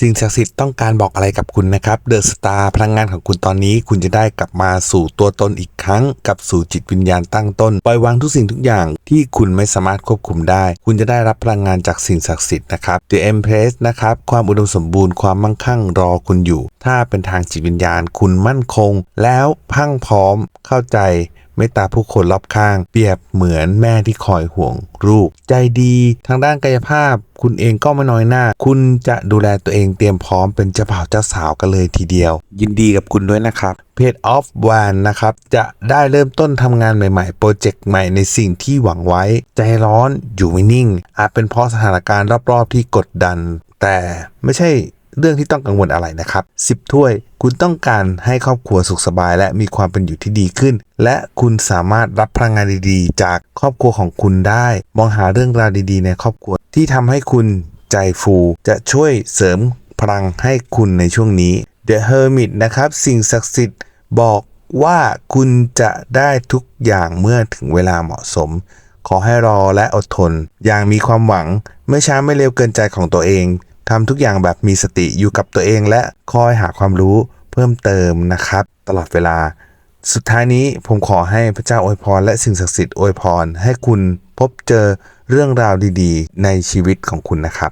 สิ่งศักดิ์สิทธิ์ต้องการบอกอะไรกับคุณนะครับ เดอะสตาร์พลังงานของคุณตอนนี้ คุณจะได้กลับมาสู่ตัวตนอีกครั้ง กับสู่จิตวิญญาณตั้งต้น ปล่อยวางทุกสิ่งทุกอย่างที่คุณไม่สามารถควบคุมได้ คุณจะได้รับพลังงานจากสิ่งศักดิ์สิทธิ์นะครับ The Empress นะครับ ความอุดมสมบูรณ์ความมั่งคั่งรอคุณอยู่ ถ้าเป็นทางจิตวิญญาณ คุณมั่นคง แล้วพังพร้อมเข้าใจ เมตตาผู้คนรอบข้าง เปรียบเหมือนแม่ที่คอยห่วงลูก ใจดีทางด้านกายภาพ คุณเองก็ไม่น้อยหน้า คุณจะดูแลตัวเองเตรียมพร้อมเป็นเจ้าบ่าวเจ้าสาวกันเลยทีเดียว ยินดีกับคุณด้วยนะครับเพจ of one นะครับ จะได้เริ่มต้นทำงานใหม่ๆ โปรเจกต์ใหม่ในสิ่งที่หวังไว้ ใจร้อนอยู่ไม่นิ่ง อาจเป็นเพราะสถานการณ์รอบๆที่กดดัน แต่ไม่ใช่ เรื่องที่ต้องกังวลอะไรนะครับ 10 ถ้วย คุณต้องการให้ครอบครัวสุขสบาย และมีความเป็นอยู่ที่ดีขึ้น และคุณสามารถรับพลังงานดีๆ จากครอบครัวของคุณได้ มองหาเรื่องราวดีๆ ในครอบครัว ที่ทำให้คุณใจฟูจะช่วยเสริมพลังให้คุณในช่วงนี้ The Hermit นะครับ สิ่งศักดิ์สิทธิ์บอกว่าคุณจะได้ทุกอย่างเมื่อถึงเวลาเหมาะสม ขอให้รอและอดทน อย่างมีความหวัง ไม่ช้าไม่เร็วเกินใจของตัวเอง ทำทุกอย่างแบบมีสติอยู่กับตัวเองและคอยหาความรู้เพิ่มเติมนะครับ ตลอดเวลา สุดท้ายนี้ผมขอให้พระเจ้าอวยพร และสิ่งศักดิ์สิทธิ์อวยพร ให้คุณพบเจอเรื่องราวดีๆ ในชีวิตของคุณนะครับ